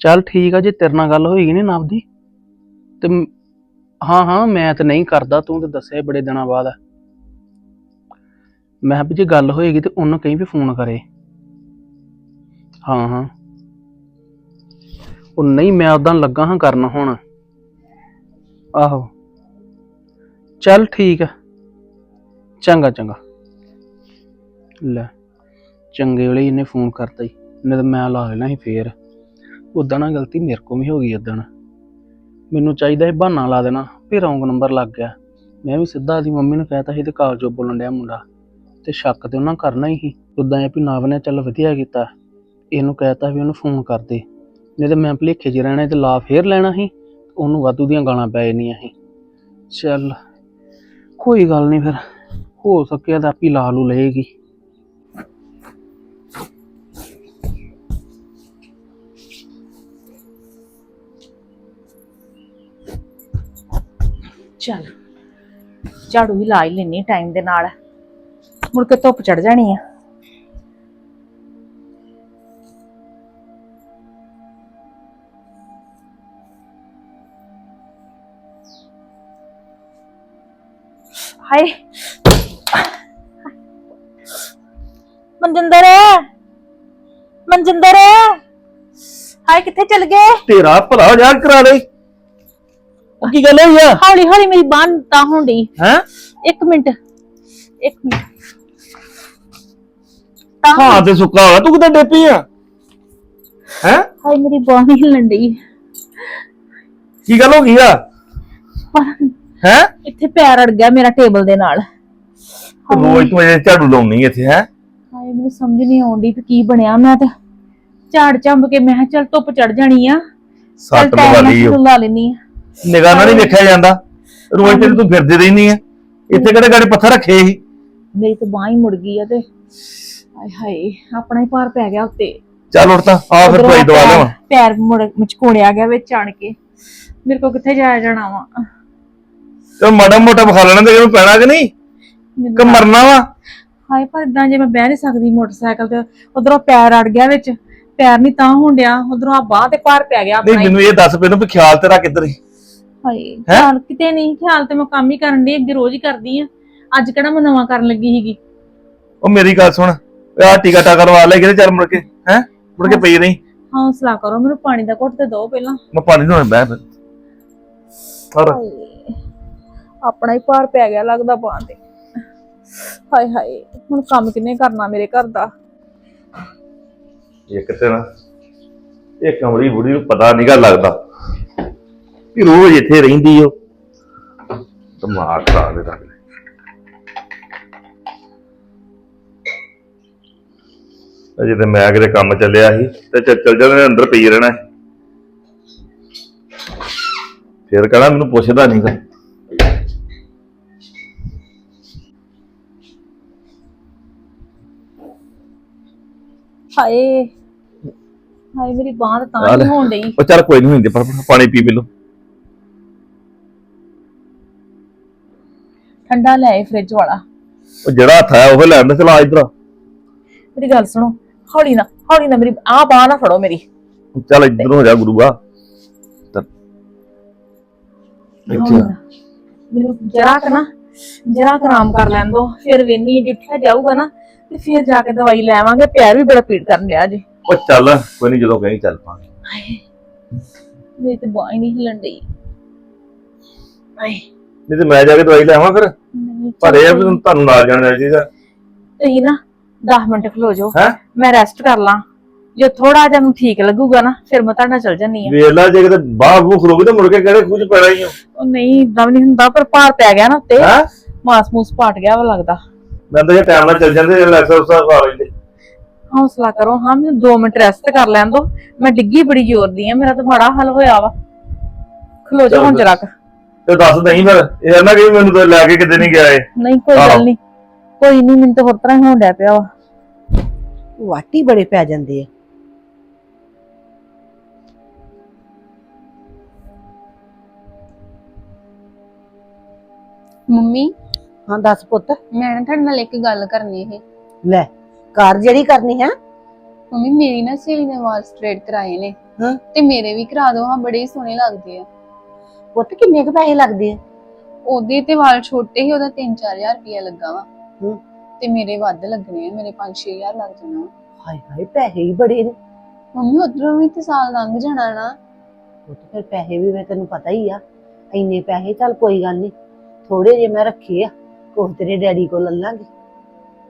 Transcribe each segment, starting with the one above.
ਚੱਲ ਠੀਕ ਆ, ਜੇ ਤੇਰੇ ਨਾਲ ਗੱਲ ਹੋਏਗੀ ਨੀ ਨਵ ਦੀ ਤੇ ਮ- ਹਾਂ ਹਾਂ, ਮੈਂ ਤੇ ਨਹੀਂ ਕਰਦਾ, ਤੂੰ ਤੇ ਦੱਸਿਆ ਬੜੇ ਦਿਨਾਂ ਬਾਅਦ। ਆ। ਮੈਂ ਕਿਹਾ ਵੀ ਜੇ ਗੱਲ ਹੋਏਗੀ ਤੇ ਉਹਨੂੰ ਕਹੀਂ ਵੀ ਫੋਨ ਕਰੇ। ਹਾਂ ਹਾਂ। ਉਹ ਨਹੀਂ, ਮੈਂ ਉਦਾਂ ਲੱਗਾ ਹਾਂ ਕਰਨ ਹੁਣ। ਆਹੋ। ਚੱਲ ਠੀਕ ਆ। ਚੰਗਾ ਚੰਗਾ। ਲੈ, ਚੰਗੇ ਵੇਲੇ ਹੀ ਇਹਨੇ ਫੋਨ ਕਰਤਾ ਹੀ ਨਹੀਂ ਤਾਂ ਮੈਂ ਲਾ ਲੈਣਾ ਸੀ ਫੇਰ। ਉਦਾਂ ਨਾ ਗਲਤੀ ਮੇਰੇ ਕੋਲ ਵੀ ਹੋ ਗਈ ਉਦਣ ਮੈਨੂੰ ਚਾਹੀਦਾ ਇਹ ਬਹਾਨਾ ਲਾ ਦੇਣਾ ਵੀ ਰੌਂਗ ਨੰਬਰ ਲੱਗ ਗਿਆ। ਮੈਂ ਵੀ ਸਿੱਧਾ ਦੀ ਮੰਮੀ ਨੂੰ ਕਹਿਤਾ ਸੀ ਤੇ ਕਾਲਜੋਂ ਬੋਲਣ ਡਿਆ ਮੁੰਡਾ। ਤੇ ਸ਼ੱਕ ਤੇ ਉਹਨਾਂ ਕਰਨਾ ਹੀ ਸੀ। ਉਦਾਂ ਇਹ ਵੀ ਨਾਵ ਨੇ ਚੱਲ ਵਧੀਆ ਕੀਤਾ। ਇਹਨੂੰ ਕਹਿਤਾ ਵੀ ਉਹਨੂੰ ਫੋਨ ਕਰ ਦੇ। ਨਹੀਂ ਤੇ ਮੈਂ ਭਲੇਖੇ 'ਚ ਰਹਿਣਾ ਤੇ ਲਾ ਫੇਰ ਲੈਣਾ ਸੀ। ਉਹਨੂੰ ਵਾਧੂ ਦੀਆਂ ਗਾਲਾਂ ਪੈ ਜਾਣੀਆਂ ਸੀ। ਚੱਲ, ਕੋਈ ਗੱਲ ਨਹੀਂ ਫਿਰ। ਹੋ ਸਕਿਆ ਤਾਂ ਆਪੀ ਲਾ ਲੂ ਲਏਗੀ। ਚੱਲ ਝਾੜੂ ਵੀ ਲਾ ਹੀ ਲੈਣੀ ਟਾਈਮ ਦੇ ਨਾਲ। ਮੁੜ ਕੇ ਧੁੱਪ ਚੜ ਜਾਣੀ ਆ। ਹਾਏ। ਮਨਜਿੰਦਰ। ਮਨਜਿੰਦਰ। ਹਾਏ, ਕਿੱਥੇ ਚਲ ਗਏ? ਤੇਰਾ ਭਲਾ ਯਾਰ ਕਰਾ ਲਈ ਉਹ ਕੀ ਗੱਲ ਹੋਈ ਆ? ਹੌਲੀ ਹੌਲੀ ਮੇਰੀ ਬਾਂਹ ਤਾਂ ਹੁੰਦੀ ਹੈ? ਇੱਕ ਮਿੰਟ ਇੱਕ ਮਿੰਟ। ਤਾਂ ਹਾਂ ਤੇ ਸੁੱਕਾ ਹੋਇਆ ਤੂੰ ਕਿਤੇ ਡੇਪੀ ਆ? ਹੈ? ਹਾਏ ਮੇਰੀ ਬਾਂਹ ਨਹੀਂ ਹਿੱਲਣ ਡਈ। ਕੀ ਗੱਲ ਹੋ ਗਈ ਆ? ਪਰ ਹੈ? ਇੱਥੇ ਪੈਰ ਅੜ ਗਿਆ ਮੇਰਾ ਟੇਬਲ ਦੇ ਨਾਲ। ਰੋਜ਼ ਤੂੰ ਇਹ ਝਾੜੂ ਲਾਉਣੀ ਇੱਥੇ ਹੈ? ਹਾਏ ਮੈਨੂੰ ਸਮਝ ਨਹੀਂ ਆਉਂਦੀ ਕਿ ਕੀ ਬਣਿਆ। ਮੈਂ ਤਾਂ ਝਾੜ ਚੰਬ ਕੇ ਮੈਂ ਕਿਹਾ ਚੱਲ ਧੁੱਪ ਚੜ ਜਾਣੀ ਆ। ਨਾਲ ਲਵਾਲੀ ਝਾੜੂ ਲਾ ਲੈਣੀ ਆ। ਨਿਗਾਹ ਨਾਲ ਨਹੀਂ ਵੇਖਿਆ ਜਾਂਦਾ। ਰੋਜ਼ ਤੇ ਤੂੰ ਫਿਰਦੀ ਰਹਿਨੀ ਆ। ਇੱਥੇ ਕਿਹੜੇ ਗਾੜੇ ਪੱਥਰ ਰੱਖੇ ਸੀ? ਮੇਰੀ ਤਾਂ ਬਾਂਹ ਹੀ ਮੁੜ ਗਈ ਆ ਤੇ। ਹਾਏ ਹਾਏ ਆਪਣਾ ਹੀ ਭਾਰ ਪੈ ਗਿਆ ਉੱਤੇ। ਚੱਲ ਉੱਠ ਤਾਂ ਆ ਫਿਰ ਦਵਾਈ ਦਵਾ ਲਿਆਵਾਂ। ਪੈਰ ਮੁੜ ਮਚਕੋੜਿਆ ਗਿਆ ਵਿੱਚ ਆਣ ਕੇ। ਮੇਰੇ ਕੋ ਕਿੱਥੇ ਜਾਇਆ ਜਾਣਾ ਵਾ? ਤੇ ਮਾੜਾ ਮੋਟਾ ਬਖਾ ਲੈਣਾ ਤੇ ਇਹਨੂੰ ਪੈਣਾ ਕਿ ਨਹੀਂ? ਕਿ ਮਰਨਾ ਵਾ? ਹਾਏ ਪਰ ਇਦਾਂ ਜੇ ਮੈਂ ਬਹਿ ਨਹੀਂ ਸਕਦੀ ਮੋਟਰਸਾਈਕਲ ਤੇ ਉਧਰੋਂ ਪੈਰ ਅੜ ਗਿਆ ਵਿੱਚ। ਪੈਰ ਨਹੀਂ ਤਾਂ ਹੋਣ ਡਿਆ ਉਧਰੋਂ ਆ ਬਾਹ ਤੇ ਭਾਰ ਪੈ ਗਿਆ ਆਪਣਾ ਨਹੀਂ। ਮੈਨੂੰ ਇਹ ਦੱਸ ਪਹਿਲਾਂ ਵੀ ਖਿਆਲ ਤੇਰਾ ਕਿੱਧਰ ਸੀ? ਹਾਏ ਕਿਤੇ ਨਹੀਂ ਖਿਆਲ ਤੇ ਮੈਂ ਕੰਮ ਹੀ ਕਰਨ ਦੀ ਅੱਗੇ ਰੋਜ਼ ਹੀ ਕਰਦੀ ਆ। ਅੱਜ ਕਿਹੜਾ ਮੈਂ ਨਵਾਂ ਕਰਨ ਲੱਗੀ ਸੀਗੀ? ਉਹ ਮੇਰੀ ਗੱਲ ਸੁਣ ਆ ਟੀਕਾ ਟਾਕਾ ਲਵਾ ਲੈ ਕਿਤੇ ਚੱਲ ਮੁੜ ਕੇ ਹੈ? ਮੁੜ ਕੇ ਪਈ ਨਹੀਂ ਹੌਸਲਾ ਕਰੋ ਮੈਨੂੰ ਪਾਣੀ ਦਾ ਘੁੱਟ ਤੇ ਦਿਓ ਪਹਿਲਾਂ। ਮੈਂ ਪਾਣੀ ਨੂੰ ਬਹਿ ਫਿਰ। ਹਾਏ ਆਪਣਾ ਹੀ ਭਾਰ ਪੈ ਗਿਆ ਲੱਗਦਾ ਬਾਂਹ ਤੇ। ਹਾਏ ਹਾਏ ਹੁਣ ਕੰਮ ਕਿੰਨੇ ਕਰਨਾ ਮੇਰੇ ਘਰ ਦਾ? ਇੱਕ ਤੇ ਨਾ ਇਹ ਕਮਲੀ ਬੁੜੀ ਨੂੰ ਪਤਾ ਨਹੀਂਗਾ ਲੱਗਦਾ। ਕਿ ਰੋਜ਼ ਇੱਥੇ ਰਹਿੰਦੀ ਓ। ਦਿਮਾਗ ਖਰਾਬ ਦੇ ਰੱਖਦੇ ਅਜੇ ਤੇ ਮੈਂ ਕਿਤੇ ਕੰਮ ਚੱਲਿਆ ਸੀ ਤੇ ਚੱਲ ਚੱਲ ਜਾਂਦੇ ਅੰਦਰ ਪਈ ਰਹਿਣਾ ਸੀ। ਫਿਰ ਕਹਣਾ ਮੈਨੂੰ ਪੁੱਛਦਾ ਨਹੀਂਗਾ ਹਾਏ ਹਾਏ ਮੇਰੀ ਬਾਂਹ ਤਾਂ ਤਾਂ ਨਹੀਂ ਹੋਣ ਡਈ। ਉਹ ਚੱਲ ਕੋਈ ਨਹੀਂ ਹੁੰਦੀ ਪਰ ਪਾਣੀ ਪੀ ਪੀ ਲਓ। ਠੰਡਾ ਲੈ ਆਏ ਫ੍ਰਿਜ ਵਾਲਾ। ਉਹ ਜਿਹੜਾ ਹੱਥ ਆਇਆ ਉਹ ਲੈਣ ਦਾ ਚਲਾ ਇਧਰ ਮੇਰੀ ਗੱਲ ਸੁਣੋ ਹੌਲੀ ਨਾ ਹੌਲੀ ਨਾ ਮੇਰੀ ਆਹ ਬਾਂਹ ਨਾ ਫੜੋ ਮੇਰੀ। ਚੱਲ ਇੱਧਰ ਹੋ ਜਾ ਗੁਰੂਆ। ਚੱਲ। ਹੌਲੀ ਇੱਥੇ ਆ। ਨਾ। ਮੈਨੂੰ ਜਰਾ ਕ ਨਾ ਜਰਾ ਕ ਆਰਾਮ ਕਰ ਲੈਣ ਦੋ। ਫਿਰ ਵੇਨੀ ਜਿੱਠਿਆ ਜਾਊਗਾ ਨਾ ਤੇ ਫਿਰ ਜਾ ਕੇ ਦਵਾਈ ਲੈਵਾਂਗੇ ਪੈਰ ਵੀ ਬੜਾ ਪੀੜ ਕਰਨ ਲਿਆ ਜੀ। ਉਹ ਚੱਲ ਕੋਈ ਨਹੀਂ ਜਦੋਂ ਕਹੀਂ ਚੱਲ ਪਾਂਗੇ। ਹਾਏ ਮੇਰੀ ਤੇ ਬਾਂਹ ਹੀ ਨਹੀਂ ਹਿੱਲਣ ਡਈ। ਹਾਏ। ਨਹੀਂ ਤੇ ਮੈਂ ਜਾ ਕੇ ਦਵਾਈ ਲੈ ਆਵਾਂ ਫਿਰ। ਨਹੀਂ ਪਰ ਇਹ ਆ ਵੀ ਤੁਹਾਨੂੰ ਨਾਲ ਜਾਣਾ ਚਾਹੀਦਾ ਤੁਸੀਂ ਨਾ 10 ਮਿੰਟ ਖਲੋ ਜਾਓ। ਹੈ? ਮੈਂ ਰੈਸਟ ਕਰ ਲਾਂ। ਜੇ ਥੋੜਾ ਜਿਹਾ ਨੂੰ ਠੀਕ ਲੱਗੂਗਾ ਨਾ ਫਿਰ ਮੈਂ ਤੁਹਾਡੇ ਨਾਲ ਚੱਲ ਜੰਨੀ ਆ ਵੇਖ ਲੈ ਜੇ ਕਿਤੇ ਬਾਹਰ ਬੂ ਖਲੋਗੇ ਤੇ ਮੁੜ ਕੇ ਕਿਹੜੇ ਖੂਜ ਪੈਣਾ ਹੀ ਉਹ ਨਹੀਂ ਇਦਾਂ ਵੀ ਨਹੀਂ ਹੁੰਦਾ ਪਰ ਭਾਰ ਪੈ ਗਿਆ ਨਾ ਉੱਤੇ। ਹੈ? ਮਾਸ ਮੂਸ ਪਾਟ ਗਿਆ ਵਾ ਲੱਗਦਾ। ਮੈਂ ਤਾਂ ਜੇ ਟਾਈਮ ਨਾਲ ਚੱਲ ਜਾਂਦੇ ਰਿਲੈਕਸ ਉਸਾ ਖਾ ਲੈਂਦੇ ਹੌਸਲਾ ਕਰੋ ਹਾਂ ਮੈਨੂੰ 2 ਮਿੰਟ ਰੈਸਟ ਕਰ ਲੈਣ ਦੋ ਮੈਂ ਡਿੱਗੀ ਬੜੀ ਜ਼ੋਰ ਦੀ ਆ ਮੇਰਾ ਤਾਂ ਬੜਾ ਹੱਲ ਹੋਇਆ ਵਾ। ਖਲੋ ਜਾ ਹੁਣ ਜਰਾ ਕੁ। ਤੇ ਦੱਸ ਨਹੀਂ ਫਿਰ। ਇਹ ਨਾ ਕਿ ਮੈਨੂੰ ਤਾਂ ਲੈ ਕੇ ਕਿਤੇ ਨਹੀਂ ਗਿਆ ਇਹ। ਨਹੀਂ ਕੋਈ ਆਹੋ। ਗੱਲ ਨਹੀਂ। ਕੋਈ ਨਹੀਂ ਮੈਨੂੰ ਤਾਂ ਹੋਰ ਤਰ੍ਹਾਂ ਹੀ ਹੋਣ ਡਿਆ ਪਿਆ ਵਾ। ਵਾਟੀ ਬੜੇ ਪੈ ਜਾਂਦੇ ਆ। ਮੰਮੀ ਹਾਂ ਦੱਸ ਪੁੱਤ। ਮੈਂ ਨਾ ਤੁਹਾਡੇ ਨਾਲ ਇੱਕ ਗੱਲ ਕਰਨੀ ਹੈ ਲੈ ਕਾਰ ਜਿਹੜੀ ਕਰਨੀ ਹੈ ਮੰਮੀ ਮੇਰੀ ਨਾ ਸਹੇਲੀ ਨੇ ਵਾਲ ਸਟ੍ਰੇਟ ਕਰਾਏ ਨੇ। ਹਾਂ। ਤੇ ਮੇਰੇ ਵੀ ਕਰਾ ਦਿਓ ਹਾਂ ਬੜੇ ਹੀ ਸੋਹਣੇ ਲੱਗਦੇ ਆ। ਪੁੱਤ ਕਿੰਨੇ ਕੁ ਪੈਸੇ ਲੱਗਦੇ ਆ? ਉਹਦੇ ਤੇ ਵਾਲ ਛੋਟੇ ਹੀ ਉਹਦਾ 3-4000 ਰੁਪਇਆ ਲੱਗਾ ਵਾ। ਹੂੰ। ਤੇ ਮੇਰੇ ਵੱਧ ਲੱਗਣੇ ਆ ਮੇਰੇ 5-6000 ਲੱਗ ਜਾਣਾ। ਹਾਏ ਹਾਏ ਪੈਸੇ ਹੀ ਬੜੇ ਨੇ। ਮੰਮੀ ਉਧਰੋਂ ਵੀ ਤੇ ਸਾਲ ਲੰਘ ਜਾਣਾ ਨਾ। ਪੁੱਤ ਫਿਰ ਪੈਸੇ ਵੀ ਵੇ ਤੈਨੂੰ ਪਤਾ ਹੀ ਆ। ਇੰਨੇ ਪੈਸੇ ਚੱਲ ਕੋਈ ਗੱਲ ਨਹੀਂ ਥੋੜੇ ਜੇ ਮੈਂ ਰੱਖੇ ਆ। ਕੋਹ ਤੇਰੇ ਡੈਡੀ ਕੋਲ ਲੈ ਲਾਂਗੇ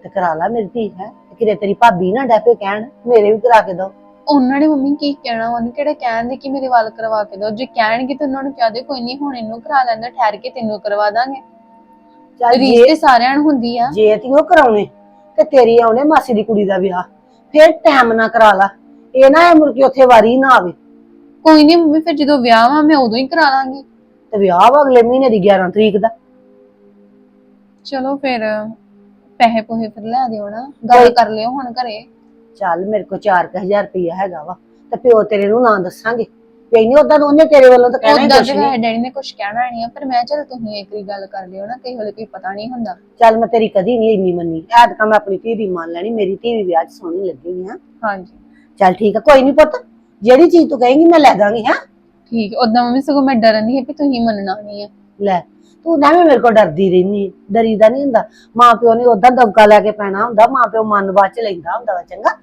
ਤੇ ਕਰਾ ਲਾ ਮੇਰੀ ਧੀ ਹੈ। ਤੇ ਕਿਤੇ ਤੇਰੀ ਭਾਬੀ ਨਾ ਡੈਪੇ ਕਹਿਣ ਮੇਰੇ ਵੀ ਕਰਾ ਕੇ ਦੋ। ਉਹਨਾਂ ਨੇ ਮੰਮੀ ਕੀ ਕਹਿਣਾ ਉਹਨੇ ਕਿਹੜਾ ਕਹਿੰਦੇ ਕਿ ਮੇਰੇ ਵਾਲ ਕਰਵਾ ਕੇ ਦਿਓ? ਜੇ ਕਹਿਣਗੇ ਤਾਂ ਉਹਨਾਂ ਨੂੰ ਕਹਿ ਦੇ ਕੋਈ ਨਹੀਂ ਹੁਣ ਇਹਨੂੰ ਕਰਾ ਲੈਂਦਾ ਠਹਿਰ ਕੇ ਤੈਨੂੰ ਕਰਵਾ ਦਾਂਗੇ। ਚੱਲ ਰੀਸ ਜੇ ਸਾਰਿਆਂ ਨੂੰ ਹੁੰਦੀ ਆ। ਜੇ ਤੀ ਉਹ ਕਰਾਉਣੇ ਤੇ ਤੇਰੀ ਆਉਣੇ ਮਾਸੀ ਦੀ ਕੁੜੀ ਦਾ ਵਿਆਹ। ਫਿਰ ਟਾਈਮ ਨਾ ਕਰਾ ਲਾ। ਇਹ ਨਾ ਇਹ ਮੁੜ ਕੇ ਉੱਥੇ ਵਾਰੀ ਨਾ ਆਵੇ। ਕੋਈ ਨਹੀਂ ਮੰਮੀ ਫਿਰ ਜਦੋਂ ਵਿਆਹ ਵਾ ਮੈਂ ਉਦੋਂ ਹੀ ਕਰਾ ਲਾਂਗੀ। ਤੇ ਵਿਆਹ ਵਾ ਅਗਲੇ ਮਹੀਨੇ ਦੀ 11 ਤਰੀਕ ਦਾ। ਚਲੋ ਫਿਰ ਪੈਸੇ ਪੋਹੇ ਫਿਰ ਲੈ ਦਿਓ ਨਾ। ਗੱਲ ਕਰ ਲਿਓ ਹੁਣ ਘਰੇ। ਚੱਲ ਮੇਰੇ ਕੋਲ 4000 ਰੁਪਇਆ ਹੈਗਾ ਵਾ ਤੇ ਪਿਓ ਤੇਰੇ ਨੂੰ ਨਾ ਦੱਸਾਂਗੇ। ਪਈ ਨਹੀਂ ਉਦਾਂ ਉਹਨੇ ਤੇਰੇ ਵੱਲੋਂ ਤਾਂ ਕਹਿਣਾ ਹੀ ਉਦਾਂ ਕੁਛ ਤੇ ਨਹੀਂ। ਡੈਡੀ ਨੇ ਕੁਝ ਕਹਿਣਾ ਨਹੀਂ ਆ ਪਰ ਮੈਂ ਚਲ ਤੁਸੀਂ ਇੱਕ ਵਾਰੀ ਗੱਲ ਕਰ ਲਿਓ ਨਾ ਕਈ ਵੇਲੇ ਕੋਈ ਪਤਾ ਨਹੀਂ ਹੁੰਦਾ। ਚੱਲ ਮੈਂ ਤੇਰੀ ਕਦੀ ਨਹੀਂ ਇੰਨੀ ਮੰਨੀ। ਐਤਕਾਂ ਮੈਂ ਆਪਣੀ ਧੀ ਦੀ ਮੰਨ ਲੈਣੀ ਮੇਰੀ ਧੀ ਵੀ ਵਿਆਹ 'ਚ ਸੋਹਣੀ ਲੱਗੇਗੀ ਹਾਂ ਹਾਂਜੀ। ਚੱਲ ਠੀਕ ਆ ਕੋਈ ਨਹੀਂ ਪੁੱਤ ਜਿਹੜੀ ਚੀਜ਼ ਤੂੰ ਕਹੇਂਗੀ ਮੈਂ ਲੈ ਦਾਂਗੀ ਹਾਂ। ਠੀਕ ਉਦਾਂ ਮੰਮੀ ਸਗੋਂ ਮੈਂ ਡਰਨ ਦੀ ਹੈ ਕਿ ਤੁਸੀਂ ਮੰਨਣਾ ਨਹੀਂ ਹੈ ਲੈ ਤੂੰ ਨਾ ਵੀ ਮੇਰੇ ਕੋਲ ਡਰਦੀ ਰਹਿਨੀ ਡਰੀਦਾ ਨਹੀਂ ਹੁੰਦਾ। ਮਾਂ ਪਿਓ ਨੇ ਉਦਾਂ ਦਬਕਾ ਲੈ ਕੇ ਪੈਣਾ ਹੁੰਦਾ। ਮਾਂ ਪਿਓ ਮਨ ਬਾਅਦ ਚ ਲੈਂਦਾ ਹੁੰਦਾ ਵਾ ਚੰਗਾ?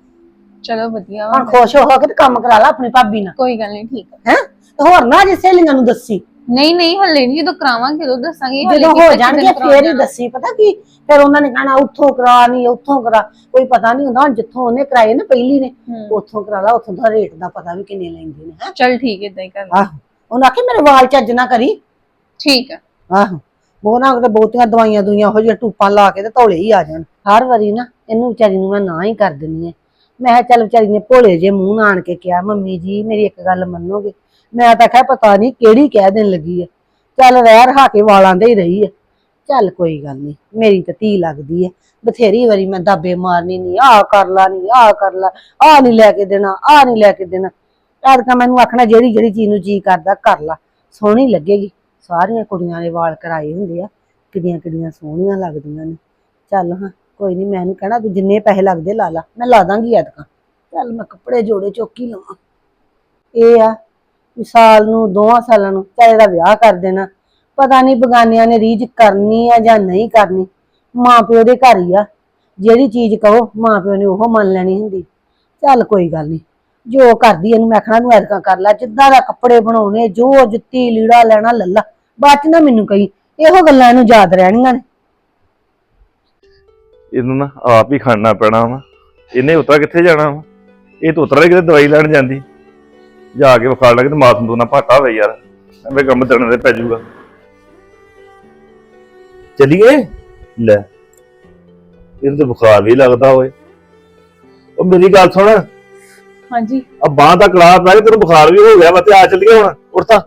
ਚਲੋ ਵਧੀਆ ਵਾ। ਹੁਣ ਖੁਸ਼ ਹੋ ਕੇ ਤੇ ਕੰਮ ਕਰਾ ਲੈ ਆਪਣੀ ਭਾਬੀ ਨਾਲ। ਕੋਈ ਗੱਲ ਨਹੀਂ ਠੀਕ ਆ। ਹੈ? ਹੋਰ ਨਾ ਜੇ ਸਹੇਲੀਆਂ ਨੂੰ ਦੱਸੀ। ਨਹੀਂ ਨਹੀਂ ਹੱਲੇ ਨਹੀਂ। ਜਦੋਂ ਕਰਾਵਾਂਗੇ ਉਦੋਂ ਦੱਸਾਂਗੇ। ਹਾਲੇ ਜਦੋਂ ਹੋ ਜਾਣਗੇ ਫੇਰ ਹੀ। ਦੱਸੀ। ਪਤਾ ਕੀ? ਫਿਰ ਉਹਨਾਂ ਨੇ ਕਹਿਣਾ ਉੱਥੋਂ ਕਰਾ ਨਹੀਂ ਉੱਥੋਂ ਕਰਾ। ਕੋਈ ਪਤਾ ਨਹੀਂ ਹੁੰਦਾ। ਹੁਣ ਜਿੱਥੋਂ ਉਹਨੇ ਕਰਾਏ ਨਾ ਪਹਿਲੀ ਨੇ। ਉੱਥੋਂ ਕਰਾ ਲਾ। ਉੱਥੋਂ ਦਾ ਰੇਟ ਦਾ ਪਤਾ ਵੀ ਕਿੰਨੇ ਲੈਂਦੇ ਨੇ ਹੈ? ਚੱਲ ਠੀਕ ਇਦਾਂ ਹੀ ਕਰ। ਆਹੋ। ਉਹਨਾਂ ਆਖੀ ਮੇਰੇ ਵਾਲ ਚੱਜ ਨਾ ਕਰੀ। ਠੀਕ ਆ। ਆਹੋ। ਉਹ ਨਾ ਬਹੁਤੀਆਂ ਦਵਾਈਆਂ ਦੁਈਆਂ ਉਹ ਜਿਹੀਆਂ ਟੂਪਾਂ ਲਾ ਕੇ ਤੇ ਧੌਲੇ ਹੀ ਆ ਜਾਣ। ਹਰ ਵਾਰੀ ਨਾ ਇਹਨੂੰ ਵਿਚਾਰੀ ਨੂੰ ਮੈਂ ਨਾ ਹੀ ਕਰ ਦਿੰਨੀ ਆ ਮੈਂ ਕਿਹਾ ਚੱਲ ਵਿਚਾਰੀ ਨੇ ਭੋਲੇ ਜੇ ਮੂੰਹ ਨਾਲ ਆਣ ਕੇ ਕਿਹਾ, ਮੰਮੀ ਜੀ, ਮੇਰੀ ਇੱਕ ਗੱਲ ਮੰਨੋਗੇ? ਮੈਂ ਤਾਂ ਕਿਹਾ ਪਤਾ ਨਹੀਂ ਕਿਹੜੀ ਕਹਿ ਦੇਣ ਲੱਗੀ ਆ। ਚੱਲ ਰਹਿ ਰਹਾ ਕੇ ਵਾਲਾਂ ਦੇ ਹੀ ਰਹੀ ਆ। ਚੱਲ ਕੋਈ ਗੱਲ ਨਹੀਂ, ਮੇਰੀ ਤਾਂ ਧੀ ਲੱਗਦੀ ਆ। ਬਥੇਰੀ ਵਾਰੀ ਮੈਂ ਦਾਬੇ ਮਾਰਨੀ ਨਹੀਂ ਆਹ ਕਰ ਲਾ ਨਹੀਂ ਆਹ ਕਰ ਲਾ, ਆਹ ਨਹੀਂ ਲੈ ਕੇ ਦੇਣਾ, ਆਹ ਨਹੀਂ ਲੈ ਕੇ ਦੇਣਾ। ਐਤਕਾਂ ਮੈਨੂੰ ਆਖਣਾ ਜਿਹੜੀ ਜਿਹੜੀ ਚੀਜ਼ ਨੂੰ ਜੀ ਕਰਦਾ, ਕਰ ਲਾ। ਸੋਹਣੀ ਲੱਗੇਗੀ। ਸਾਰੀਆਂ ਕੁੜੀਆਂ ਦੇ ਵਾਲ ਕਰਾਏ ਹੁੰਦੇ ਆ, ਕਿੱਡੀਆਂ ਕਿੱਡੀਆਂ ਸੋਹਣੀਆਂ ਲੱਗਦੀਆਂ ਨੇ। ਚੱਲ ਹਾਂ, ਕੋਈ ਨਹੀਂ ਮੈਂ ਨਹੀਂ ਕਹਿਣਾ, ਤੂੰ ਜਿੰਨੇ ਪੈਸੇ ਲੱਗਦੇ ਲਾ ਲਾ, ਮੈਂ ਲਾ ਦਾਂਗੀ ਐਤਕਾਂ। ਚੱਲ ਮੈਂ ਕੱਪੜੇ ਜੋੜੇ ਚੁੱਕ ਲਵਾਂ। ਇਹ ਆ ਵੀ ਸਾਲ ਨੂੰ, ਦੋਵਾਂ ਸਾਲਾਂ ਨੂੰ, ਚਾਹੇ ਦਾ ਵਿਆਹ ਕਰ ਦੇਣਾ, ਪਤਾ ਨਹੀਂ ਬਗਾਨਿਆਂ ਨੇ ਰੀਝ ਕਰਨੀ ਆ ਜਾਂ ਨਹੀਂ ਕਰਨੀ। ਮਾਂ ਪਿਓ ਦੇ ਘਰ ਹੀ ਆ, ਜਿਹੜੀ ਚੀਜ਼ ਕਹੋ ਮਾਂ ਪਿਓ ਨੇ ਉਹ ਮੰਨ ਲੈਣੀ ਹੁੰਦੀ। ਚੱਲ ਕੋਈ ਗੱਲ ਨਹੀਂ ਜੋ ਕਰਦੀ ਇਹਨੂੰ ਮੈਂ ਆਖਣਾ ਨੂੰ ਐਤਕਾਂ ਕਰ ਲੈ, ਜਿੱਦਾਂ ਦਾ ਕੱਪੜੇ ਬਣਾਉਣੇ, ਜੋ ਜੁੱਤੀ, ਲੀੜਾ ਲੈਣਾ ਲੱਲਾ ਬਾਅਦ ਚ ਨਾ ਮੈਨੂੰ ਕਹੀ, ਇਹੋ ਗੱਲਾਂ ਇਹਨੂੰ ਯਾਦ ਰਹਿਣੀਆਂ ਨੇ। ਇਹਨੂੰ ਨਾ ਆਪ ਹੀ ਖਾਣਾ ਪੈਣਾ ਵਾ। ਇਹਨੇ ਉਤਰਾ ਕਿੱਥੇ ਜਾਣਾ ਵਾ? ਇਹ ਤਾਂ ਉਤਰਾ ਕਿਤੇ ਦਵਾਈ ਲੈਣ ਜਾਂਦੀ। ਜਾ ਕੇ ਵਿਖਾ ਲੱਗੇ ਤੇ ਮਾਸ ਨੂੰ ਨਾ ਭਾਟਾ ਹੋਵੇ ਯਾਰ। ਐਵੇਂ ਕੰਮ ਤੜਨ ਦੇ ਪੈ ਜਾਊਗਾ। ਚਲੀਏ? ਲੈ। ਇਹਨੂੰ ਤਾਂ ਬੁਖਾਰ ਵੀ ਲੱਗਦਾ ਓਏ ਉਹ ਮੇਰੀ ਗੱਲ ਸੁਣ। ਆ ਹਾਂਜੀ ਬਾਹ ਦਾ ਕੜਾ ਪੈ ਗਿਆ ਤੈਨੂੰ ਬੁਖਾਰ ਵੀ ਹੋ ਗਿਆ ਵਾ ਤੇ ਆ ਚੱਲੀਏ ਹੁਣ ਉੱਠ ਤਾਂ।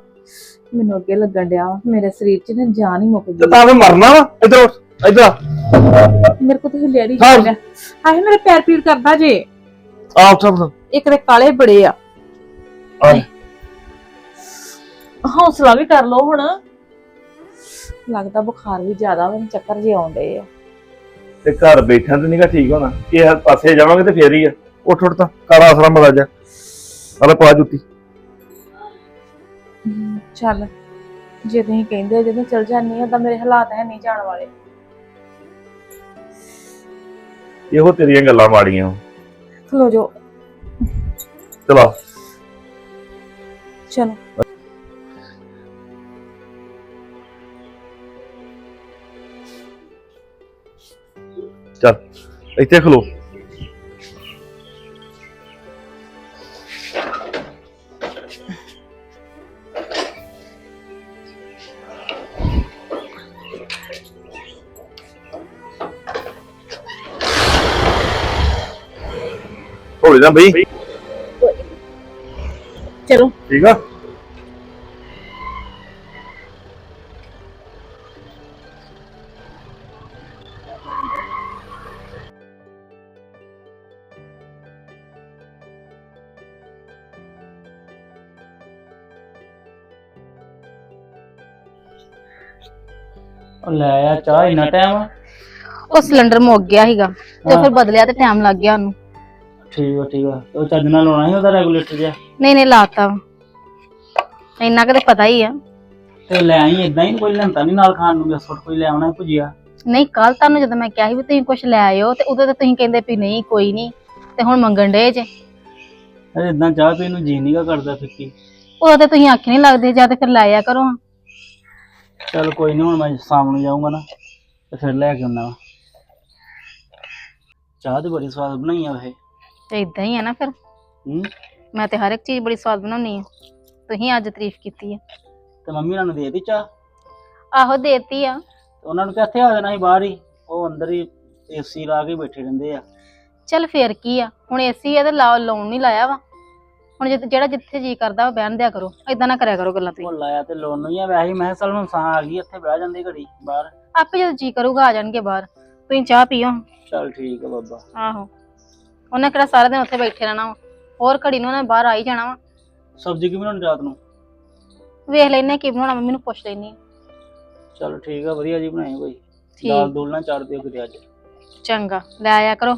ਮੈਨੂੰ ਅੱਗੇ ਲੱਗਣ ਡਿਆ ਵਾ, ਮੇਰੇ ਸਰੀਰ 'ਚ ਨਾ ਜਾਨ ਹੀ ਮੁੱਕ ਤੇ ਗਈ। ਤਾਂ ਮੈਂ ਮਰਨਾ ਵਾ ਇੱਧਰ ਉੱਠ, ਇੱਧਰ ਆ। ਮੇਰੇ ਕੋਲ ਤਾਂ ਹਿੱਲਿਆ ਨਹੀਂ ਹਾਂ। ਜਾਂਦਾ ਹਾਏ ਮੇਰੇ ਪੈਰ ਪੀੜ ਕਰਦਾ ਜੇ। ਆ ਉੱਠ ਉੱਠ ਇੱਕ ਦੇ ਕਾਲੇ ਬੜੇ ਆ। ਆ। ਹੌਸਲਾ ਵੀ ਕਰ ਲਓ ਹੁਣ। ਲੱਗਦਾ ਬੁਖਾਰ ਵੀ ਜ਼ਿਆਦਾ ਮੈਨੂੰ ਚੱਕਰ ਜੇ ਆਉਂਦੇ ਆ। ਤੇ ਘਰ ਬੈਠਿਆਂ ਤੇ ਨਹੀਂਗਾ ਠੀਕ ਹੋਣਾ। ਇਹ ਪਾਸੇ ਜਾਵਾਂਗੇ ਤੇ ਫੇਰ ਹੀ ਆ। ਉੱਠ ਉੱਠ ਤਾਂ ਕਾਲਾ ਆਸਰਾ ਮਰਾ ਜਾ। ਅਰੇ ਪਾ ਜੁੱਤੀ। ਚੱਲ ਜੇ ਤੁਸੀਂ ਕਹਿੰਦੇ ਜਦੋਂ ਚਲ ਜਾਂਦੀ ਆ ਤਾਂ ਮੇਰੇ ਹਾਲਾਤ ਹੈ ਨਹੀਂ ਜਾਣ ਵਾਲੇ। ਇਹੋ ਤੇਰੀਆਂ ਗੱਲਾਂ ਮਾੜੀਆਂ। ਖਲੋ ਜੋ ਚਲਾ। ਚਲੋ। ਚੱਲ ਇੱਥੇ ਖਲੋ। ਨਾ ਬਈ? ਚਲੋ। ਠੀਕ ਆ? ਉਹ ਲੈ ਆ ਚਾਹ ਇੰਨਾ ਟਾਈਮ ਉਹ ਸਿਲੰਡਰ ਮੁੱਕ ਗਿਆ ਸੀਗਾ ਤੇ ਫਿਰ ਬਦਲਿਆ ਤੇ ਟਾਈਮ ਲੱਗ ਗਿਆ ਉਹਨੂੰ। ਠੀਕ ਆ ਠੀਕ ਆ। ਉਹ ਚੱਜ ਨਾਲ ਲਾਉਣਾ ਸੀ ਉਹਦਾ ਰੈਗੂਲੇਟਰ ਜਿਹਾ? ਨਹੀਂ ਨਹੀਂ ਲਾਤਾ। ਵਾ। ਇੰਨਾ ਕਦੇ ਪਤਾ ਹੀ ਆ। ਤੇ ਲੈ ਆਈ ਇਦਾਂ ਹੀ ਕੋਈ ਲੈਂਦਾ ਨਹੀਂ ਨਾਲ ਖਾਣ ਨੂੰ ਬਿਸਕੁਟ ਕੋਈ ਲੈ ਆਉਣਾ ਭੁਜੀਆ। ਨਹੀਂ ਕੱਲ ਤੁਹਾਨੂੰ ਜਦੋਂ ਮੈਂ ਕਿਹਾ ਸੀ ਵੀ ਤੁਸੀਂ ਕੁਝ ਲੈ ਆਇਓ ਤੇ ਉਦੋਂ ਤਾਂ ਤੁਸੀਂ ਕਹਿੰਦੇ ਵੀ ਨਹੀਂ ਕੋਈ ਨਹੀਂ। ਤੇ ਹੁਣ ਮੰਗਣ ਡੇ ਜੇ। ਅਰੇ ਇਦਾਂ ਚਾਹ ਪੀਣ ਨੂੰ ਜੀ ਨਹੀਂਗਾ ਕਰਦਾ ਫਿੱਕੀ। ਉਦੋਂ ਤੇ ਤੁਸੀਂ ਅੱਖ ਨਹੀਂ ਲੱਗਦੇ ਜਾਂ ਤੇ ਫਿਰ ਲੈ ਆਇਆ ਕਰੋ ਚੱਲ ਕੋਈ ਨਹੀਂ ਹੁਣ ਮੈਂ ਸ਼ਾਮ ਨੂੰ ਜਾਊਂਗਾ ਨਾ ਤੇ ਫਿਰ ਲੈ ਕੇ ਆਉਣਾ ਚਾਹ ਤੇ ਬੜੀ ਸਵਾਦ ਬਣਾਈ ਆ ਵੇ ਤੇ ਇਦਾਂ ਹੀ ਆ ਨਾ ਫਿਰ। ਹੂੰ। ਮੈਂ ਤੇ ਹਰ ਇੱਕ ਚੀਜ਼ ਬੜੀ ਸਵਾਦ ਬਣਾਉਣੀ ਆ। ਤੁਸੀਂ ਅੱਜ ਤਾਰੀਫ ਕੀਤੀ ਆ। ਤੇ ਮੰਮੀ ਉਹਨਾਂ ਨੂੰ ਦੇ ਦਿੱਤੀ ਚਾਹ? ਆਹੋ ਦੇਤੀ ਆ। ਤੇ ਉਹਨਾਂ ਨੂੰ ਕਿੱਥੇ ਆ ਜਾਣਾ ਸੀ ਬਾਹਰ ਹੀ। ਉਹ ਅੰਦਰ ਹੀ ਏਸੀ ਲਾ ਕੇ ਬੈਠੇ ਰਹਿੰਦੇ ਆ। ਚੱਲ ਫੇਰ ਕੀ ਆ। ਹੁਣ ਏਸੀ ਆ ਤੇ ਲਾ ਲਾਉਣ ਨਹੀਂ ਲਾਇਆ ਵਾ। ਹੁਣ ਜਿੱਥੇ- ਜਿਹੜਾ ਜਿੱਥੇ ਜੀ ਕਰਦਾ ਉਹ ਬਹਿਣ ਦਿਆ ਕਰੋ। ਇਦਾਂ ਨਾ ਕਰਿਆ ਕਰੋ ਗੱਲਾਂ ਉਹ ਤੁਸੀਂ ਲਾਇਆ ਤੇ ਲੋਨ ਨੂੰ ਹੀ ਆ। ਵੈਸੇ ਹੀ ਮੈਂ ਕਿਹਾ ਚੱਲ ਹੁਣ ਸਾਂ ਆ ਗਈ ਇੱਥੇ ਬਹਿ ਜਾਂਦੇ ਘੜੀ ਬਾਹਰ। ਆਪੇ ਜਦੋਂ ਜੀ ਕਰੂਗਾ ਆ ਜਾਣਗੇ ਬਾਹਰ। ਤੁਸੀਂ ਚਾਹ ਪੀਓ ਚੱਲ ਠੀਕ ਆ ਬਾਬਾ। ਆਹੋ। ਉਹਨੇ ਕਿਹੜਾ ਸਾਰਾ ਦਿਨ ਉੱਥੇ ਬੈਠੇ ਰਹਿਣਾ ਵਾ। ਹੋਰ ਘੜੀ ਨੂੰ ਉਹਨੇ ਬਾਹਰ ਆ ਹੀ ਜਾਣਾ ਵਾ। ਸਬਜ਼ੀ ਕੀ ਬਣਾਉਣੀ ਰਾਤ ਨੂੰ? ਵੇਖ ਲੈਨੇ ਕੀ ਬਣਾਉਣਾ ਮੰਮੀ ਨੂੰ ਪੁੱਛ ਲੈਨੀ ਚਲ ਠੀਕ ਆ ਵਧੀਆ ਜੀ ਬਣਾਈ ਕੋਈ ਠੀਕ। ਦਾਲ ਦੋਲ ਨਾ ਚਾੜ ਦਿਓ ਕਿਤੇ ਅੱਜ। ਚੰਗਾ ਲੈ ਆਇਆ ਕਰੋ।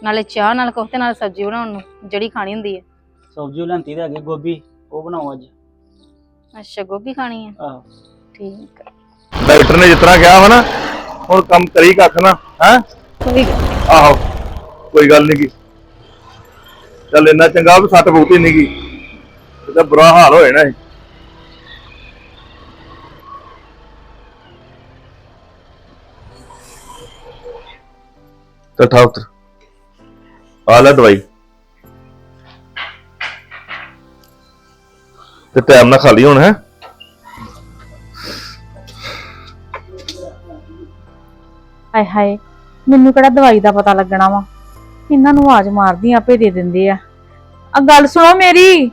ਨਾਲੇ ਚਾਹ ਨਾਲ ਕੋਫਤੇ ਨਾਲ ਸਬਜ਼ੀ ਬਣਾਉਣ ਨੂੰ ਜਿਹੜੀ ਖਾਣੀ ਹੁੰਦੀ ਹੈ ਸਬਜ਼ੀ ਲੈਂਤੀ ਤੇ ਹੈਗੀ ਗੋਭੀ ਉਹ ਬਣਾਓ ਅੱਜ। ਅੱਛਾ ਗੋਭੀ ਖਾਣੀ ਹੈ ਆਹੋ। ਠੀਕ ਆ। ਡਾਕਟਰ ਨੇ ਜਿਤਨਾ ਕਿਹਾ ਵਾ ਨਾ ਹੁਣ ਕੰਮ ਕਰੀ ਕੱਖ ਨਾ ਹੈ? ਕੋਈ ਆਹੋ। ਕੋਈ ਗੱਲ ਨਹੀਂ ਕੀ ਚੱਲ ਇੰਨਾ ਚੰਗਾ ਵੀ ਸੱਟ ਬਹੁਤੀ ਨਹੀਂ ਗਈ ਇਹਦਾ ਬੁਰਾ ਹਾਲ ਹੋ ਜਾਣਾ ਸੀ। ਤਾਂ ਉਤਰ। ਆ ਲੈ ਦਵਾਈ। ਤੇ ਟਾਈਮ ਨਾਲ ਖਾਲੀ ਹੋਣਾ, ਹੈ? ਹਾਏ ਹਾਏ, ਮੈਨੂੰ ਕਿਹੜਾ ਦਵਾਈ ਦਾ ਪਤਾ ਲੱਗਣਾ ਵਾ? ਇਹਨਾਂ ਨੂੰ ਆਵਾਜ਼ ਮਾਰਦੀ ਆਪੇ ਦੇ ਦਿੰਦੇ ਆ। ਆ ਗੱਲ ਸੁਣੋ ਮੇਰੀ।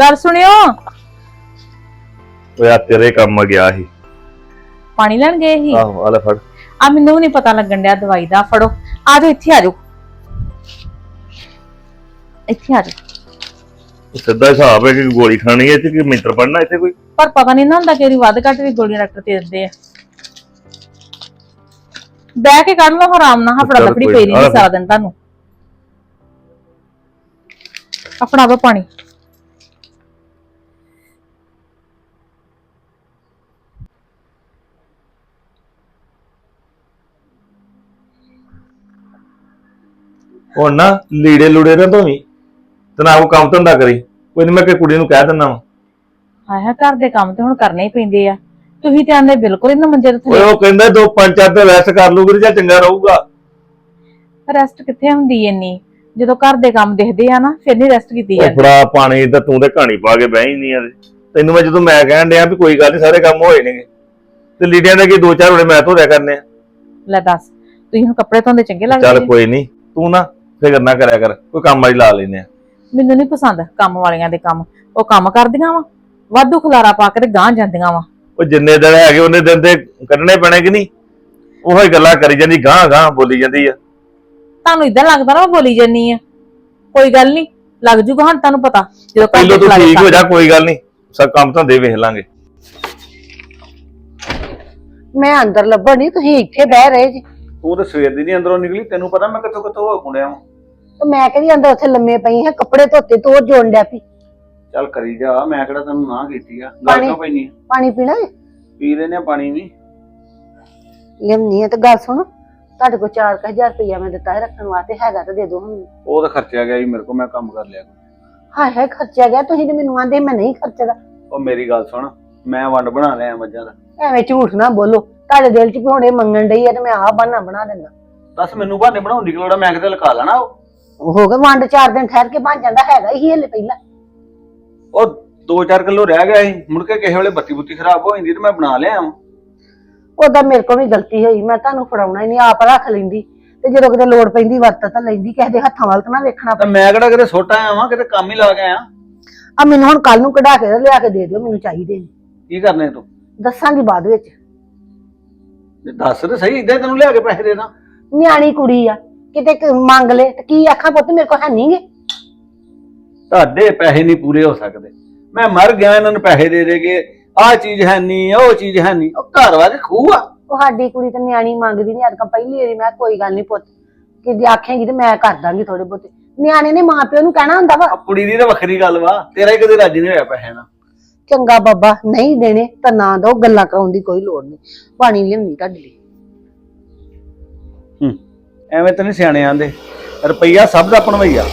ਗੱਲ ਸੁਣਿਓ। ਓਏ ਆ ਤੇਰੇ ਕੰਮ ਗਿਆ ਸੀ। ਪਾਣੀ ਲੈਣ ਗਏ ਸੀ? ਆਹੋ ਆ ਲੈ ਫੜ। ਆ ਮੈਨੂੰ ਵੀ ਨਹੀਂ ਪਤਾ ਲੱਗਣ ਡਿਆ ਦਵਾਈ ਦਾ। ਫੜੋ। ਆ ਜਾਓ ਇੱਥੇ ਆ ਜਾਓ। ਇੱਥੇ ਆ ਜਾਓ। ਸਿੱਧਾ ਹਿਸਾਬ ਹੈ ਕਿ ਗੋਲੀ ਖਾਣੀ ਹੈ ਤੇ ਕਿ ਮਿੰਟਰ ਪੜਨਾ ਇੱਥੇ ਕੋਈ? ਪਰ ਪਤਾ ਨਹੀਂ ਨਾ ਹੁੰਦਾ ਕਿ ਉਹਦੀ ਵੱਧ ਘੱਟ ਵੀ ਗੋਲੀਆਂ ਡਾਕਟਰ ਦੇ ਦਿੰਦੇ ਆ। ਬਹਿ ਕੇ ਕੱਢ ਲਓ ਆਰਾਮ ਨਾਲ ਹਫੜਾ ਚੱਲ ਲੱਕੜੀ ਕੋਈ ਪਈ ਨਹੀਂ ਆ ਸਾਰਾ ਦਿਨ ਤੁਹਾਨੂੰ। ਆਪਣਾ ਵਾ ਪਾਣੀ। ਹੁਣ ਨਾ ਲੀੜੇ ਲੂੜੇ ਨਾ ਧੋਵੀਂ। ਤੇ ਨਾ ਉਹ ਕੰਮ ਧੰਦਾ ਕਰੀ। ਕੋਈ ਨਹੀਂ ਮੈਂ ਕਿ ਕੁੜੀ ਨੂੰ ਕਹਿ ਦਿੰਦਾ ਵਾ। ਹਾਏ ਘਰ ਦੇ ਕੰਮ ਤੇ ਹੁਣ ਕਰਨੇ ਹੀ ਪੈਂਦੇ ਆ। ਤੁਸੀਂ ਤੇ ਆਂਦੇ ਬਿਲਕੁਲ ਹੀ ਨਾ ਮੰਜੇ ਤੇ ਓਏ ਉਹ ਕਹਿੰਦੇ ਦੋ ਪੰਜ ਚਾਰ ਤੇ ਰੈਸਟ ਕਰ ਲੂਗੀ ਤੇ ਜਾਂ ਚੰਗਾ ਰਹੂਗਾ। ਰੈਸਟ ਕਿੱਥੇ ਹੁੰਦੀ ਇੰਨੀ? ਜਦੋਂ ਘਰ ਦੇ ਕੰਮ ਦਿਖਦੇ ਆ ਨਾ ਫਿਰ ਨਹੀਂ ਰੈਸਟ ਕੀਤੀ ਉਹ ਜਾਂਦੀ। ਫੜਾ ਪਾਣੀ ਤੇ ਤੂੰ ਤੇ ਕਹਾਣੀ ਪਾ ਕੇ ਬਹਿ ਹੀ ਨਹੀਂ ਆ ਤੈਨੂੰ ਮੈਂ ਜਦੋਂ ਮੈਂ ਕਹਿਣ ਡਿਆ ਵੀ ਕੋਈ ਗੱਲ ਨਹੀਂ ਸਾਰੇ ਕੰਮ ਹੋਏ ਨੇਗੇ। ਤੇ ਲੀੜਿਆਂ ਦੇ ਕੀ ਦੋ ਚਾਰ ਹੁਣੇ ਮੈਂ ਧੋਦਿਆ ਕਰਨੇ ਆ। ਲੈ ਦੱਸ ਤੁਸੀਂ ਹੁਣ ਕੱਪੜੇ ਧੋਂਦੇ ਚੰਗੇ ਲੱਗਦੇ ਚੱਲ? ਕੋਈ ਨਹੀਂ ਤੂੰ ਨਾ ਫਿਕਰ ਨਾ ਕਰਿਆ ਕਰ ਕੋਈ ਕੰਮ ਵਾਲੀ ਲਾ ਲੈਨੇ ਆ। ਮੈਨੂੰ ਨਹੀਂ ਪਸੰਦ ਕੰਮ ਵਾਲੀਆਂ ਦੇ ਕੰਮ। ਉਹ ਕੰਮ ਕਰਦੀਆਂ ਵਾ ਵਾਧੂ ਖਲਾਰਾ ਪਾ ਕੇ ਤੇ ਗਾਂ ਜਾਂਦੀਆਂ ਵਾ। ਉਹ ਜਿੰਨੇ ਦਿਨ ਹੈਗੇ ਉਹਨੇ ਦਿਨ ਤੇ ਕੱਢਣੇ ਪੈਣੇ ਕਿ ਨਹੀਂ? ਉਹੋ ਹੀ ਗੱਲਾਂ ਕਰੀ ਜਾਂਦੀ ਗਾਂ ਗਾਂ ਬੋਲੀ ਜਾਂਦੀ ਆ। ਤੁਹਾਨੂੰ ਇਦਾਂ ਲੱਗਦਾ ਨਾ ਮੈਂ ਬੋਲੀ ਜੰਨੀ ਆ। ਕੋਈ ਗੱਲ ਨਹੀਂ ਲੱਗ ਜੂਗਾ ਹੁਣ ਤੁਹਾਨੂੰ ਪਤਾ ਜਦੋਂ ਘਰ ਪਹਿਲਾਂ ਤੂੰ ਠੀਕ ਹੋ ਜਾ ਕੋਈ ਗੱਲ ਨਹੀਂ ਸਭ ਕੰਮ ਤਾਂ ਦੇ ਵੇਖ ਲਾਂਗੇ। ਮੈਂ ਅੰਦਰ ਲੱਭਣ ਨਹੀਂ ਤੁਸੀਂ ਇੱਥੇ ਬਹਿ ਰਹੇ ਜੀ। ਤੂੰ ਤਾਂ ਸਵੇਰ ਦੀ ਨਹੀਂ ਅੰਦਰੋਂ ਨਿਕਲੀ ਤੈਨੂੰ ਪਤਾ ਮੈਂ ਕਿੱਥੋਂ ਕਿੱਥੋਂ ਹੋ ਕੁੰਡਿਆ ਵਾਂ। ਤੇ ਮੈਂ ਕਹਿੰਦੀ ਅੰਦਰ ਉੱਥੇ ਲੰਮੇ ਪਈ ਹਾਂ ਕੱਪੜੇ ਧੋਤੇ ਤੋੜ ਜੋਣ ਡਿਆ ਪਈ। ਚੱਲ ਕਰੀ ਜਾ ਮੈਂ ਕਿਹੜਾ ਤੈਨੂੰ ਨਾ ਕੀਤੀ ਆ ਗੱਲ ਪਾਣੀ- ਕਿਉਂ ਪੈਣੀ ਆ? ਪਾਣੀ ਪੀਣਾ ਹੈ? ਪੀ ਲੈਨੇ ਆ ਪਾਣੀ ਵੀ। ਲਿਆਉਣੀ ਹੈ ਤੇ ਗੱਲ ਸੁਣੋ ਤੁਹਾਡੇ ਕੋਲ 4000 ਰੁਪਇਆ ਮੈਂ ਦਿੱਤਾ ਹੈ ਰੱਖਣ ਵਾਸਤੇ ਹੈਗਾ ਤਾਂ ਦੇ ਦਿਓ ਹੁਣ ਉਹ ਤਾਂ ਖਰਚਿਆ ਗਿਆ ਸੀ ਮੇਰੇ ਕੋਲ ਮੈਂ ਕੰਮ ਕਰ ਲਿਆ ਹਾਏ ਹਾਏ ਖਰਚਿਆ ਗਿਆ ਤੁਸੀਂ ਤੇ ਮੈਨੂੰ ਆਂਦੇ ਮੈਂ ਨਹੀਂ ਖਰਚਦਾ। ਉਹ ਮੇਰੀ ਗੱਲ ਸੁਣ ਮੈਂ ਵੰਡ ਬਣਾ ਲਿਆ ਮੱਝਾਂ ਦਾ। ਐਵੇਂ ਝੂਠ ਨਾ ਬੋਲੋ ਤੁਹਾਡੇ ਦਿਲ 'ਚ ਵੀ ਹੁਣੇ ਮੰਗਣ ਡਈ ਹੈ ਤੇ ਮੈਂ ਆਹ ਬਾਨਾ ਬਣਾ ਦਿੰਦਾ। ਦੱਸ ਮੈਨੂੰ ਬਹਾਨੇ ਬਣਾਉਣ ਦੀ ਲੋੜ ਆ? ਮੈਂ ਕਿਤੇ ਲਗਾ ਲੈਣਾ ਉਹ। ਉਹ ਹੋ ਗਿਆ ਵੰਡ ਚਾਰ ਦਿਨ ਠਹਿਰ ਕੇ ਬਣ ਜਾਂਦਾ ਹੈਗਾ ਹੀ ਹਲੇ ਪਹਿਲਾਂ। ਉਹ 2-4 ਕਿਲੋ ਰਹਿ ਗਿਆ ਸੀ ਮੁੜ ਕੇ ਕਿਸੇ ਵੇਲੇ ਬੱਤੀ ਬੁੱਤੀ ਖਰਾਬ ਹੋ ਜਾਂਦੀ ਤੇ ਮੈਂ ਬਣਾ ਲਿਆ ਵਾਂ। ਉਹਦਾ ਮੇਰੇ ਕੋਲ ਵੀ ਗਲਤੀ ਹੋਈ ਮੈਂ ਤੁਹਾਨੂੰ ਫੜਾਉਣਾ ਹੀ ਨਹੀਂ ਆਪ ਰੱਖ ਲੈਂਦੀ। ਤੇ ਜਦੋਂ ਕਿਤੇ ਲੋੜ ਪੈਂਦੀ ਵਰਤ ਤਾਂ ਲੈਂਦੀ ਕਿਸੇ ਦੇ ਹੱਥਾਂ ਵੱਲ ਤਾਂ ਨਾ ਵੇਖਣਾ ਤਾਂ ਮੈਂ ਕਿਹੜਾ ਕਿਤੇ ਸੁੱਟ ਆਇਆ ਵਾਂ ਕਿਤੇ ਕੰਮ ਹੀ ਲਾ ਕੇ ਆਇਆ। ਆ ਮੈਨੂੰ ਹੁਣ ਕੱਲ ਨੂੰ ਕਢਾ ਕੇ ਤੇ ਲਿਆ ਕੇ ਦੇ ਦਿਓ ਮੈਨੂੰ ਚਾਹੀਦੇ ਨੇ। ਕੀ ਕਰਨੇ ਤੂੰ? ਦੱਸਾਂਗੀ ਬਾਅਦ ਵਿੱਚ। ਤੇ ਦੱਸ ਤੇ ਸਹੀ ਇਦਾਂ ਤੈਨੂੰ ਲਿਆ ਕੇ ਪੈਸੇ ਦੇ ਦਾਂ। ਨਿਆਣੀ ਕੁੜੀ ਆ ਕਿਤੇ ਕ- ਮੰਗ ਲੈ ਤੇ ਕੀ ਆਖਾਂ ਪੁੱਤ ਮੇਰੇ ਕੋਲ ਹੈ ਨਹੀਂਗੇ ਤੁਹਾਡੇ ਪੈਸੇ ਨਹੀਂ ਪੂਰੇ ਹੋ ਸਕਦੇ। ਮੈਂ ਮਰ ਗਿਆ ਇਹਨਾਂ ਨੂੰ ਪੈਸੇ ਦੇ ਦੇ ਕੇ ਆਹ ਚੀਜ਼ ਹੈ ਨਹੀਂ ਉਹ ਚੀਜ਼ ਹੈ ਨਹੀਂ ਉਹ ਘਰ ਵਾ ਕੇ ਖੂਹ ਆ। ਤੁਹਾਡੀ ਕੁੜੀ ਤੇ ਨਿਆਣੀ ਮੰਗਦੀ ਨਹੀਂ ਅੱਜ ਪਹਿਲੀ ਵਾਰੀ ਮੈਂ ਕੋਈ ਗੱਲ ਨਹੀਂ ਪੁੱਤ। ਕਿ ਜੇ ਆਖੇਂਗੀ ਤੇ ਮੈਂ ਕਰ ਦਾਂਗੀ ਥੋੜੇ ਬਹੁਤੇ। ਨਿਆਣੇ ਨੇ ਮਾਂ ਪਿਓ ਨੂੰ ਕਹਿਣਾ ਹੁੰਦਾ ਵਾ। ਆ ਕੁੜੀ ਦੀ ਤਾਂ ਵੱਖਰੀ ਗੱਲ ਵਾ। ਤੇਰਾ ਹੀ ਕਦੇ ਰਾਜੀ ਨਹੀਂ ਹੋਇਆ ਪੈਸੇ ਨਾਲ ਚੰਗਾ ਬਾਬਾ ਨਹੀਂ ਦੇਣੇ ਤਾਂ ਨਾ ਦੋ ਗੱਲਾਂ ਕਰਾਉਣ ਦੀ ਕੋਈ ਲੋੜ ਨਹੀਂ। ਪਾਣੀ ਲਿਆਉਣੀ ਤੁਹਾਡੇ ਲਈ। ਐਵੇਂ ਤਾਂ ਨਹੀਂ ਸਿਆਣੇ ਆਂਦੇ। ਰੁਪਈਆ ਸਭ ਦਾ ਭਣਵਈਆ